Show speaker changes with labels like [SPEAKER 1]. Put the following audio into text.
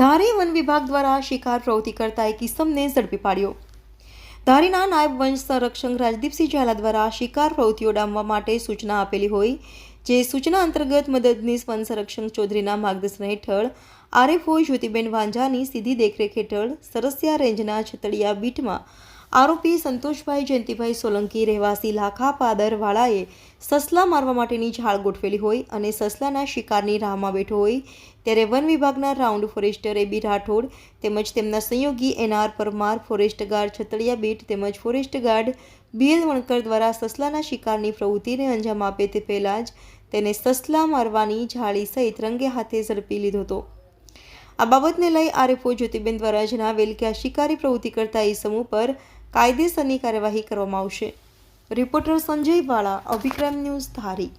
[SPEAKER 1] ધારી one વિભાગ દ્વારા શિકાર પ્રવૃત્તિ કરતા એક કિસમને ઝડપી પાડ્યો. ધારીના નાયબ વન સંરક્ષક રાજદીપસિંહ ઝાલા દ્વારા શિકાર પ્રવૃત્તિઓ ડામવા માટે સૂચના આપેલી હોય, જે સૂચના અંતર્ગત મદદનીશ વન સંરક્ષક ચૌધરીના માર્ગદર્શન હેઠળ આરએફઓ જ્યોતિબેન વાંઝાની સીધી દેખરેખ હેઠળ સરસિયા રેન્જના છતડિયા બીટમાં આરોપી સંતોષભાઈ જયંતિભાઈ સોલંકી રહેવાસી લાખા પાદરવાળાએ સસલા મારવા માટેની ઝાડ ગોઠવેલી હોય અને સસલાના શિકારની રાહમાં બેઠો હોય ત્યારે વન વિભાગના રાઉન્ડ ફોરેસ્ટર એબી રાઠોડ તેમજ તેમના સંયોગી NR Parmar, forest guard Chhataliya beat તેમજ ફોરેસ્ટ ગાર્ડ બીએલ વણકર દ્વારા સસલાના શિકારની પ્રવૃત્તિને અંજામ આપે તે પહેલાં જ તેને સસલા મારવાની ઝાડી સહિત રંગે હાથે ઝડપી લીધો હતો. આ બાબતને લઈ આરએફઓ જ્યોતિબેન દ્વારા જણાવેલ કે આ શિકારી પ્રવૃત્તિ કરતા એ સમૂહ પર કાયદેસરની કાર્યવાહી કરવામાં આવશે. રિપોર્ટર સંજય વાળા અભિક્રમ ન્યૂઝ ધારી.